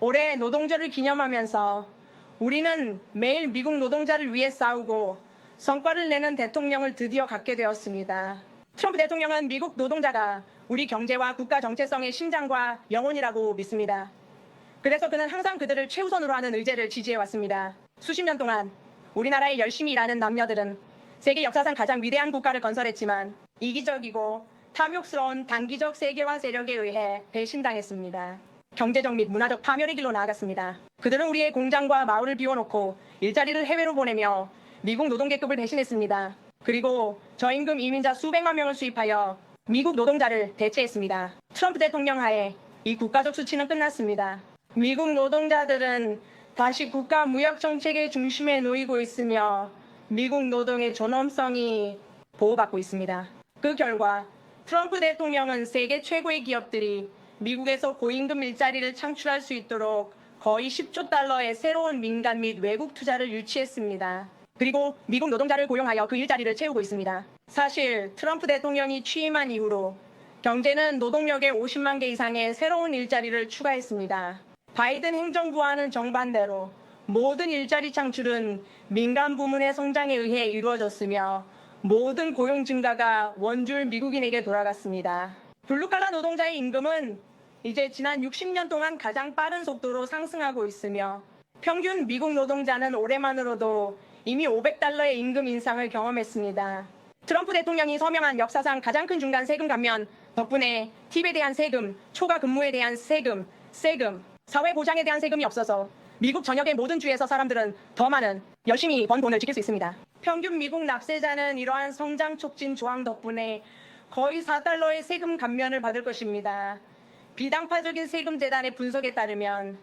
올해 노동절을 기념하면서 우리는 매일 미국 노동자를 위해 싸우고 성과를 내는 대통령을 드디어 갖게 되었습니다. 트럼프 대통령은 미국 노동자가 우리 경제와 국가 정체성의 심장과 영혼이라고 믿습니다. 그래서 그는 항상 그들을 최우선으로 하는 의제를 지지해 왔습니다. 수십 년 동안 우리나라에 열심히 일하는 남녀들은 세계 역사상 가장 위대한 국가를 건설했지만 이기적이고 탐욕스러운 단기적 세계화 세력에 의해 배신당했습니다. 경제적 및 문화적 파멸의 길로 나아갔습니다. 그들은 우리의 공장과 마을을 비워놓고 일자리를 해외로 보내며 미국 노동계급을 배신했습니다. 그리고 저임금 이민자 수백만 명을 수입하여 미국 노동자를 대체했습니다. 트럼프 대통령 하에 이 국가적 수치는 끝났습니다. 미국 노동자들은 다시 국가 무역 정책의 중심에 놓이고 있으며 미국 노동의 존엄성이 보호받고 있습니다. 그 결과 트럼프 대통령은 세계 최고의 기업들이 미국에서 고임금 일자리를 창출할 수 있도록 거의 10조 달러의 새로운 민간 및 외국 투자를 유치했습니다. 그리고 미국 노동자를 고용하여 그 일자리를 채우고 있습니다. 사실 트럼프 대통령이 취임한 이후로 경제는 노동력의 50만 개 이상의 새로운 일자리를 추가했습니다. 바이든 행정부와는 정반대로 모든 일자리 창출은 민간 부문의 성장에 의해 이루어졌으며 모든 고용 증가가 원줄 미국인에게 돌아갔습니다. 블루칼라 노동자의 임금은 이제 지난 60년 동안 가장 빠른 속도로 상승하고 있으며 평균 미국 노동자는 올해만으로도 이미 500달러의 임금 인상을 경험했습니다. 트럼프 대통령이 서명한 역사상 가장 큰 중간 세금 감면 덕분에 팁에 대한 세금, 초과 근무에 대한 세금, 세금, 사회 보장에 대한 세금이 없어서 미국 전역의 모든 주에서 사람들은 더 많은 열심히 번 돈을 지킬 수 있습니다. 평균 미국 납세자는 이러한 성장 촉진 조항 덕분에 거의 4달러의 세금 감면을 받을 것입니다. 비당파적인 세금 재단의 분석에 따르면